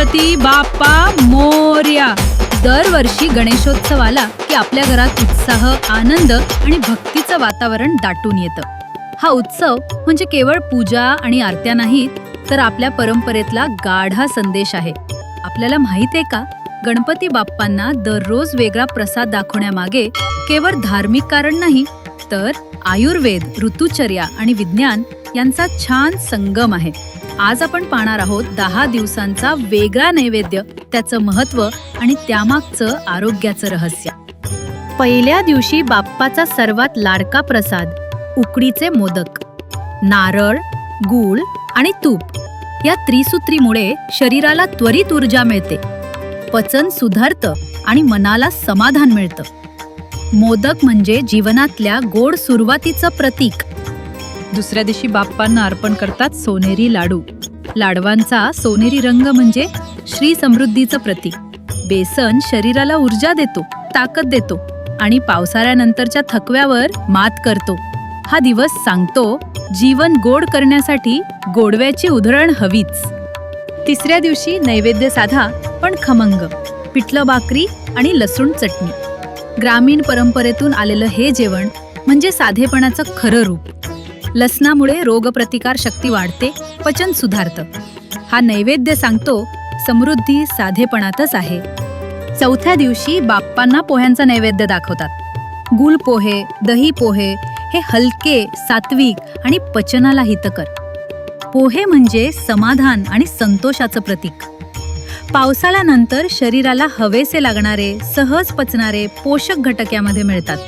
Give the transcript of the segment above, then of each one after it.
गणपती बाप्पा मोर्या. दरवर्षी गणेशोत्सवाला की आपल्या घरात उत्साह आनंद आणि भक्तीचं वातावरण दाटून येतं. हा उत्सव म्हणजे केवळ पूजा आणि आरत्या नाहीत तर आपल्या परंपरेतला गाढा संदेश आहे. आपल्याला माहीत आहे का? गणपती बाप्पांना दररोज वेगळा प्रसाद दाखवण्यामागे केवळ धार्मिक कारण नाही तर आयुर्वेद ऋतुचर्या आणि विज्ञान यांचा छान संगम आहे. आज आपण पाहणार आहोत दहा दिवसांचा वेगळा नैवेद्य त्याचं महत्त्व आणि त्यामागचं आरोग्याचं रहस्य. पहिल्या दिवशी बाप्पाचा सर्वात लाडका प्रसाद उकडीचे मोदक. नारळ गूळ आणि तूप या त्रिसूत्रीमुळे शरीराला त्वरित ऊर्जा मिळते. पचन सुधारतं आणि मनाला समाधान मिळतं. मोदक म्हणजे जीवनातल्या गोड सुरुवातीचं प्रतीक. दुसऱ्या दिवशी बाप्पांना अर्पण करतात सोनेरी लाडू. लाडवांचा सोनेरी रंग म्हणजे श्री समृद्धीचं प्रतीक. बेसन शरीराला ऊर्जा देतो ताकद देतो आणि पावसाळ्यानंतरच्या थकव्यावर मात करतो. हा दिवस सांगतो जीवन गोड करण्यासाठी गोडव्याची उधळण हवीच. तिसऱ्या दिवशी नैवेद्य साधा पण खमंग पिठलं भाकरी आणि लसूण चटणी. ग्रामीण परंपरेतून आलेलं हे जेवण म्हणजे साधेपणाचं खरं रूप. लसणामुळे रोगप्रतिकार शक्ती वाढते पचन सुधारतं. हा नैवेद्य सांगतो समृद्धी साधेपणातच आहे. चौथ्या दिवशी बाप्पांना पोह्यांचा नैवेद्य दाखवतात. गुल पोहे दही पोहे हे हलके सात्विक आणि पचनाला हितकर. पोहे म्हणजे समाधान आणि संतोषाचं प्रतीक. पावसाळ्यानंतर शरीराला हवेसे लागणारे सहज पचणारे पोषक घटक यामध्ये मिळतात.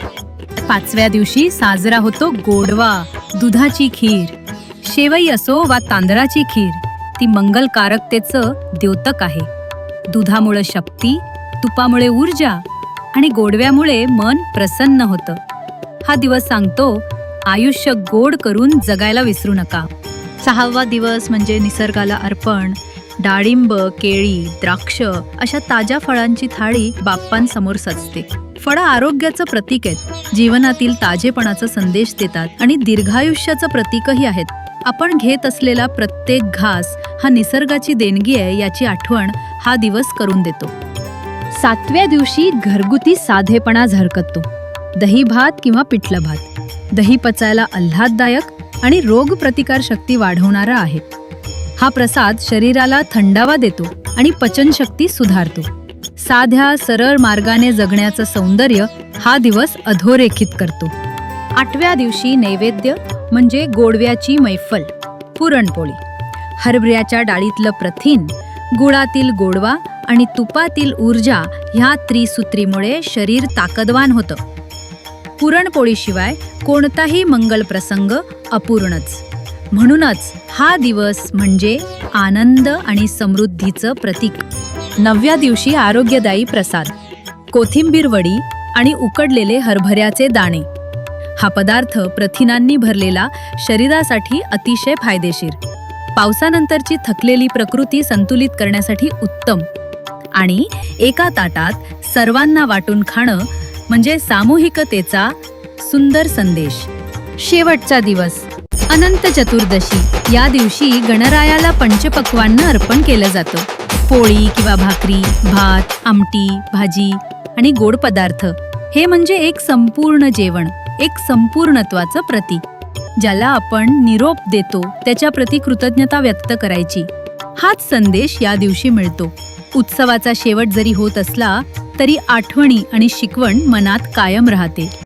पाचव्या दिवशी साजरा होतो गोडवा. दुधाची खीर. शेवई असो वा तांदळाची खीर ती मंगलकारकतेचं द्योतक आहे. दुधामुळे शक्ती तुपामुळे ऊर्जा आणि गोडव्यामुळे मन प्रसन्न होतं. हा दिवस सांगतो आयुष्य गोड करून जगायला विसरू नका. सहावा दिवस म्हणजे निसर्गाला अर्पण. डाळिंब केळी द्राक्ष अशा ताज्या फळांची थाळी बाप्पांसमोर सजते. फळं आरोग्याचं प्रतीक आहेत. जीवनातील ताजेपणाचा संदेश देतात आणि दीर्घायुष्याचं प्रतीकही आहेत. आपण घेत असलेला प्रत्येक घास हा निसर्गाची देणगी आहे याची आठवण हा दिवस करून देतो. सातव्या दिवशी घरगुती साधेपणा झरकतो. दही भात किंवा पिठलं भात. दही पचायला आल्हाददायक आणि रोग प्रतिकार शक्ती वाढवणारा आहे. हा प्रसाद शरीराला थंडावा देतो आणि पचनशक्ती सुधारतो. साध्या सरळ मार्गाने जगण्याचं सौंदर्य हा दिवस अधोरेखित करतो. आठव्या दिवशी नैवेद्य म्हणजे गोडव्याची मैफल पुरणपोळी. हरभऱ्याच्या डाळीतलं प्रथिन गुळातील गोडवा आणि तुपातील ऊर्जा ह्या त्रिसूत्रीमुळे शरीर ताकदवान होतं. पुरणपोळीशिवाय कोणताही मंगल प्रसंग अपूर्णच. म्हणूनच हा दिवस म्हणजे आनंद आणि समृद्धीचं प्रतीक. नवव्या दिवशी आरोग्यदायी प्रसाद कोथिंबीर वडी आणि उकडलेले हरभऱ्याचे दाणे. हा पदार्थ प्रथिनांनी भरलेला शरीरासाठी अतिशय फायदेशीर. पावसानंतरची थकलेली प्रकृती संतुलित करण्यासाठी उत्तम. आणि एका ताटात सर्वांना वाटून खाणं म्हणजे सामूहिकतेचा सुंदर संदेश. शेवटचा दिवस. अनंत चतुर्दशी. या दिवशी गणरायाला पंचपक्वांना अर्पण केलं जातं. पोळी किंवा भाकरी भात आमटी भाजी आणि गोड पदार्थ. हे म्हणजे एक संपूर्ण जेवण एक संपूर्णत्वाचं प्रतीक. ज्याला आपण निरोप देतो त्याच्या प्रती कृतज्ञता व्यक्त करायची. हाच संदेश या दिवशी मिळतो. उत्सवाचा शेवट जरी होत असला तरी आठवणी आणि शिकवण मनात कायम राहते.